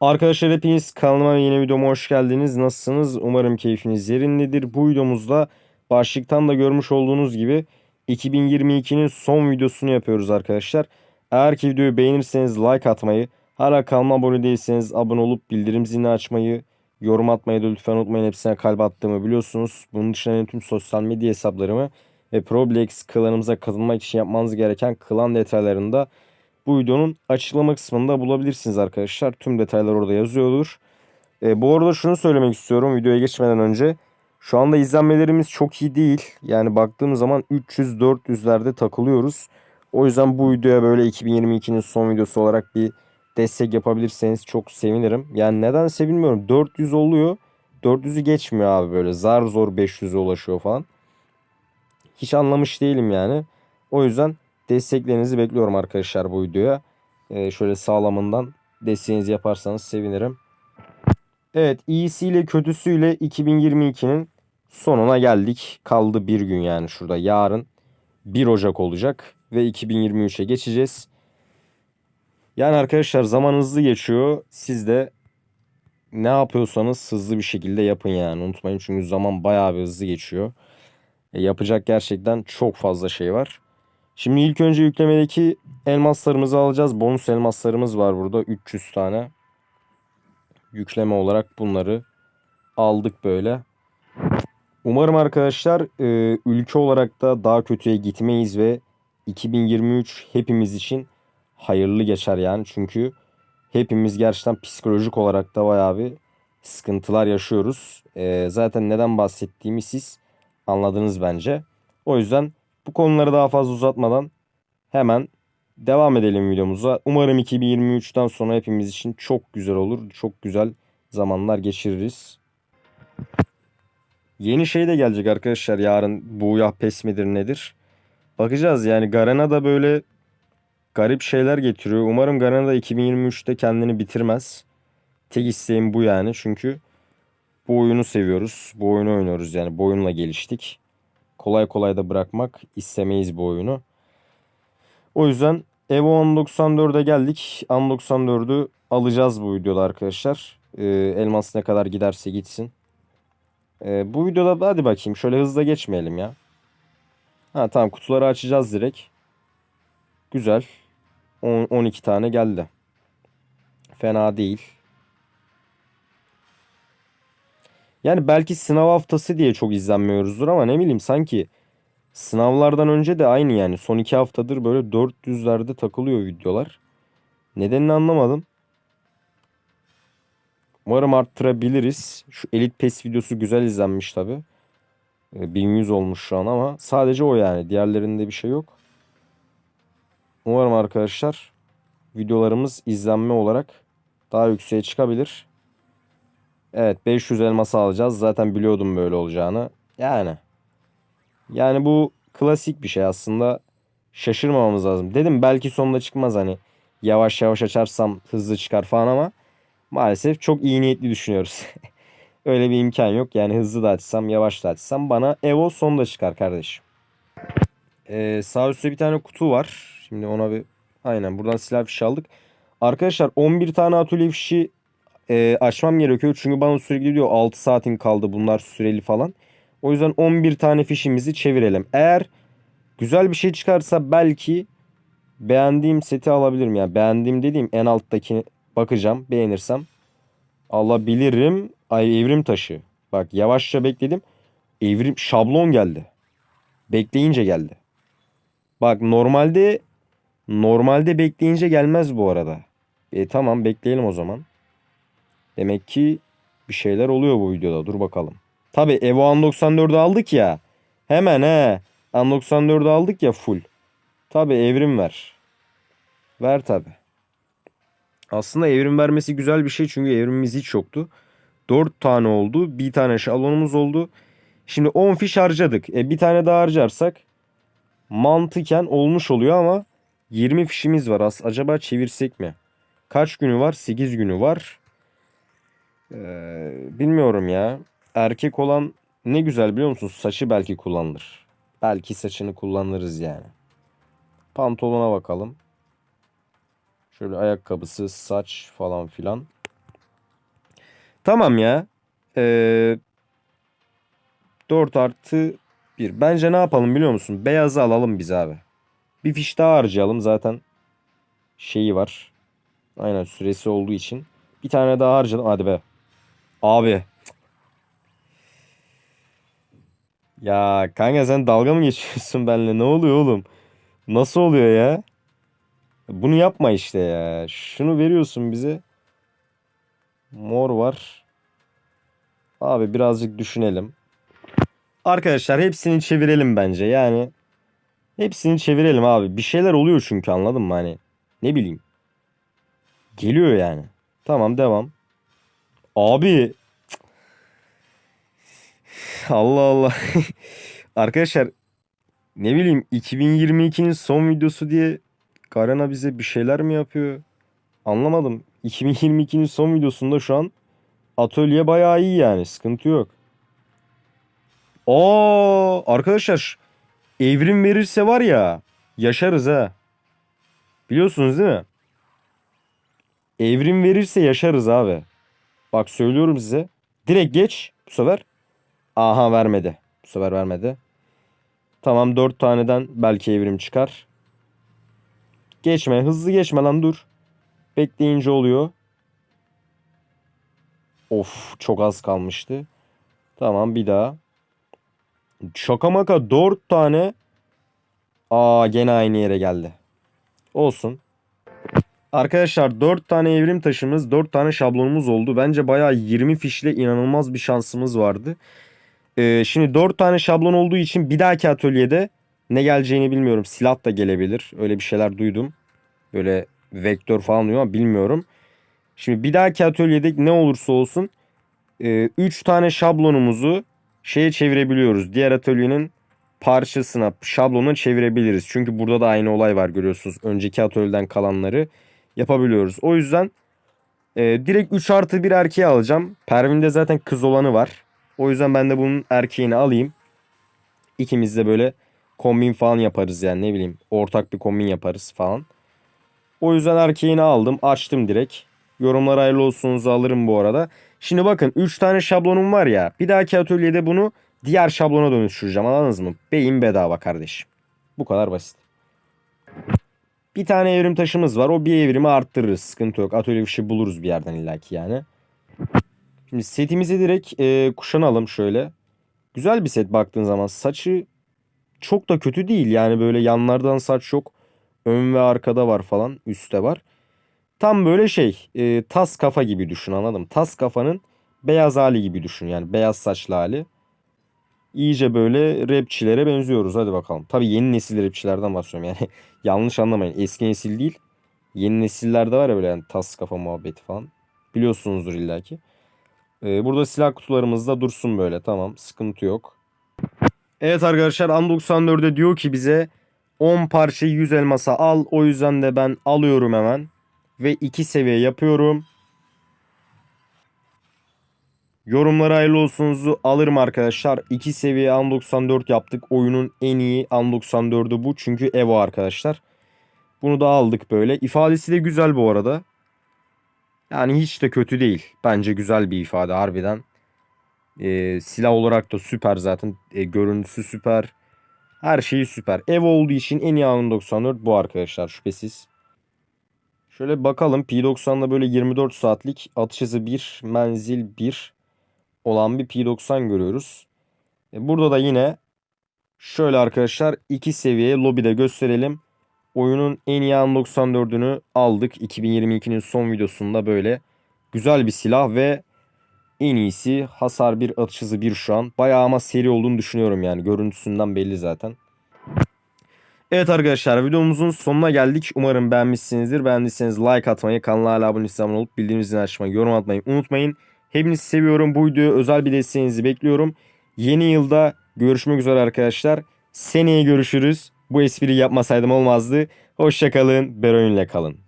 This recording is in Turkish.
Arkadaşlar hepiniz kanalıma yeni videoma hoş geldiniz. Nasılsınız? Umarım keyfiniz yerindedir. Bu videomuzda başlıktan da görmüş olduğunuz gibi 2022'nin son videosunu yapıyoruz arkadaşlar. Eğer ki videoyu beğenirseniz like atmayı, hala kanalıma abone değilseniz abone olup bildirim zilini açmayı, yorum atmayı da lütfen unutmayın. Hepsine kalp attığımı biliyorsunuz. Bunun dışında tüm sosyal medya hesaplarımı ve Problex klanımıza katılmak için yapmanız gereken klan detaylarını da bu videonun açıklama kısmında bulabilirsiniz arkadaşlar. Tüm detaylar orada yazıyordur. E, bu arada şunu söylemek istiyorum videoya geçmeden önce. Şu anda izlenmelerimiz çok iyi değil. Yani baktığım zaman 300-400'lerde takılıyoruz. O yüzden bu videoya böyle 2022'nin son videosu olarak bir destek yapabilirseniz çok sevinirim. Yani nedense bilmiyorum 400 oluyor. 400'ü geçmiyor abi böyle zar zor 500'e ulaşıyor falan. Hiç anlamış değilim yani. O yüzden desteklerinizi bekliyorum arkadaşlar bu videoya. Ee, şöyle sağlamından desteğinizi yaparsanız sevinirim. Evet iyisiyle kötüsüyle 2022'nin sonuna geldik. Kaldı bir gün yani şurada yarın 1 Ocak olacak ve 2023'e geçeceğiz. Yani arkadaşlar zaman hızlı geçiyor. Siz de ne yapıyorsanız hızlı bir şekilde yapın yani. Unutmayın çünkü zaman bayağı bir hızlı geçiyor. E, yapacak gerçekten çok fazla şey var. Şimdi ilk önce yüklemedeki elmaslarımızı alacağız. Bonus elmaslarımız var burada 300 tane. Yükleme olarak bunları aldık böyle. Umarım arkadaşlar e, ülke olarak da daha kötüye gitmeyiz ve 2023 hepimiz için hayırlı geçer yani. Çünkü hepimiz gerçekten psikolojik olarak da bayağı bir sıkıntılar yaşıyoruz. E, zaten neden bahsettiğimi siz anladınız bence. O yüzden bu konuları daha fazla uzatmadan hemen devam edelim videomuza. Umarım 2023'ten sonra hepimiz için çok güzel olur. Çok güzel zamanlar geçiririz. Yeni şey de gelecek arkadaşlar yarın bu ya pes midir nedir? Bakacağız yani Garena da böyle garip şeyler getiriyor. Umarım Garena da 2023'te kendini bitirmez. Tek isteğim bu yani çünkü bu oyunu seviyoruz. Bu oyunu oynuyoruz yani bu oyunla geliştik kolay kolay da bırakmak istemeyiz bu oyunu. O yüzden Evo 1094'e geldik. 1094'ü alacağız bu videoda arkadaşlar. Ee, elmas ne kadar giderse gitsin. Ee, bu videoda hadi bakayım şöyle hızla geçmeyelim ya. Ha tamam kutuları açacağız direkt. Güzel. 10, 12 tane geldi. Fena değil. Yani belki sınav haftası diye çok izlenmiyoruzdur ama ne bileyim sanki sınavlardan önce de aynı yani. Son iki haftadır böyle 400'lerde takılıyor videolar. Nedenini anlamadım. Umarım arttırabiliriz. Şu Elite Pass videosu güzel izlenmiş tabi. 1100 olmuş şu an ama sadece o yani. Diğerlerinde bir şey yok. Umarım arkadaşlar videolarımız izlenme olarak daha yükseğe çıkabilir. Evet 500 elması alacağız. Zaten biliyordum böyle olacağını. Yani. Yani bu klasik bir şey aslında. Şaşırmamamız lazım. Dedim belki sonunda çıkmaz hani. Yavaş yavaş açarsam hızlı çıkar falan ama maalesef çok iyi niyetli düşünüyoruz. Öyle bir imkan yok. Yani hızlı da açsam yavaş da açsam bana Evo sonunda çıkar kardeşim. Ee, sağ üstte bir tane kutu var. Şimdi ona bir aynen buradan silah fişi aldık. Arkadaşlar 11 tane atölye fişi e, açmam gerekiyor. Çünkü bana sürekli diyor 6 saatin kaldı bunlar süreli falan. O yüzden 11 tane fişimizi çevirelim. Eğer güzel bir şey çıkarsa belki beğendiğim seti alabilirim. Yani beğendiğim dediğim en alttaki bakacağım. Beğenirsem alabilirim. Ay evrim taşı. Bak yavaşça bekledim. Evrim şablon geldi. Bekleyince geldi. Bak normalde normalde bekleyince gelmez bu arada. E tamam bekleyelim o zaman. Demek ki bir şeyler oluyor bu videoda. Dur bakalım. Tabi Evo An94'ü aldık ya. Hemen he. An94'ü aldık ya full. Tabi evrim ver. Ver tabi. Aslında evrim vermesi güzel bir şey çünkü evrimimiz hiç yoktu. 4 tane oldu. Bir tane şalonumuz oldu. Şimdi 10 fiş harcadık. E bir tane daha harcarsak mantıken olmuş oluyor ama 20 fişimiz var. As acaba çevirsek mi? Kaç günü var? 8 günü var. Ee, bilmiyorum ya. Erkek olan ne güzel biliyor musun? Saçı belki kullanılır. Belki saçını kullanırız yani. Pantolona bakalım. Şöyle ayakkabısı, saç falan filan. Tamam ya. Ee, 4 artı 1. Bence ne yapalım biliyor musun? Beyazı alalım biz abi. Bir fiş daha harcayalım zaten. Şeyi var. Aynen süresi olduğu için. Bir tane daha harcayalım. Hadi be. Abi. Ya kanka sen dalga mı geçiyorsun benimle? Ne oluyor oğlum? Nasıl oluyor ya? Bunu yapma işte ya. Şunu veriyorsun bize. Mor var. Abi birazcık düşünelim. Arkadaşlar hepsini çevirelim bence. Yani hepsini çevirelim abi. Bir şeyler oluyor çünkü anladın mı? Hani ne bileyim. Geliyor yani. Tamam devam. Abi. Allah Allah. Arkadaşlar ne bileyim 2022'nin son videosu diye Garena bize bir şeyler mi yapıyor? Anlamadım. 2022'nin son videosunda şu an atölye bayağı iyi yani. Sıkıntı yok. Aa arkadaşlar evrim verirse var ya yaşarız ha. Biliyorsunuz değil mi? Evrim verirse yaşarız abi. Bak söylüyorum size. Direkt geç bu sefer. Aha vermedi. Bu sefer vermedi. Tamam 4 taneden belki evrim çıkar. Geçme hızlı geçme lan dur. Bekleyince oluyor. Of çok az kalmıştı. Tamam bir daha. Şaka maka 4 tane. Aa gene aynı yere geldi. Olsun. Arkadaşlar 4 tane evrim taşımız 4 tane şablonumuz oldu. Bence bayağı 20 fişle inanılmaz bir şansımız vardı. Ee, şimdi 4 tane şablon olduğu için bir dahaki atölyede ne geleceğini bilmiyorum. Silah da gelebilir. Öyle bir şeyler duydum. Böyle vektör falan diyor ama bilmiyorum. Şimdi bir dahaki atölyede ne olursa olsun 3 tane şablonumuzu şeye çevirebiliyoruz. Diğer atölyenin parçasına, şablonuna çevirebiliriz. Çünkü burada da aynı olay var görüyorsunuz. Önceki atölyeden kalanları yapabiliyoruz. O yüzden e, direkt 3 artı 1 erkeği alacağım. Pervin'de zaten kız olanı var. O yüzden ben de bunun erkeğini alayım. İkimiz de böyle kombin falan yaparız yani ne bileyim. Ortak bir kombin yaparız falan. O yüzden erkeğini aldım. Açtım direkt. Yorumlar hayırlı olsunuzu alırım bu arada. Şimdi bakın 3 tane şablonum var ya. Bir dahaki atölyede bunu diğer şablona dönüştüreceğim anladınız mı? Beyin bedava kardeşim. Bu kadar basit. Bir tane evrim taşımız var. O bir evrimi arttırırız. Sıkıntı yok. Atölye bir şey buluruz bir yerden illaki yani. Şimdi setimizi direkt e, kuşanalım şöyle. Güzel bir set baktığın zaman. Saçı çok da kötü değil. Yani böyle yanlardan saç yok. Ön ve arkada var falan. Üstte var. Tam böyle şey e, tas kafa gibi düşün anladım. Tas kafanın beyaz hali gibi düşün yani beyaz saçlı hali. İyice böyle rapçilere benziyoruz hadi bakalım. Tabii yeni nesil rapçilerden bahsediyorum yani yanlış anlamayın eski nesil değil. Yeni nesillerde var ya böyle yani tas kafa muhabbeti falan. Biliyorsunuzdur illaki. Ee, burada silah kutularımız da dursun böyle tamam sıkıntı yok. Evet arkadaşlar An 94'de diyor ki bize 10 parça 100 elmasa al. O yüzden de ben alıyorum hemen. Ve 2 seviye yapıyorum. Yorumlara hayırlı olsunuzu alırım arkadaşlar. 2 seviye An 94 yaptık. Oyunun en iyi An 94'ü bu. Çünkü Evo arkadaşlar. Bunu da aldık böyle. İfadesi de güzel bu arada. Yani hiç de kötü değil. Bence güzel bir ifade harbiden. Ee, silah olarak da süper zaten. Ee, görüntüsü süper. Her şeyi süper. Evo olduğu için en iyi An 94 bu arkadaşlar şüphesiz. Şöyle bakalım P90'da böyle 24 saatlik atış hızı 1, menzil 1 olan bir P90 görüyoruz. E burada da yine şöyle arkadaşlar iki seviye lobide gösterelim. Oyunun en iyi An94'ünü aldık. 2022'nin son videosunda böyle güzel bir silah ve en iyisi hasar 1 atış hızı 1 şu an. Bayağı ama seri olduğunu düşünüyorum yani görüntüsünden belli zaten. Evet arkadaşlar videomuzun sonuna geldik. Umarım beğenmişsinizdir. Beğendiyseniz like atmayı, kanala abone abone olup bildiğiniz zilini açmayı, yorum atmayı unutmayın. Hepinizi seviyorum. Bu videoya özel bir desteğinizi bekliyorum. Yeni yılda görüşmek üzere arkadaşlar. Seneye görüşürüz. Bu espriyi yapmasaydım olmazdı. Hoşçakalın. Beroyun'la kalın.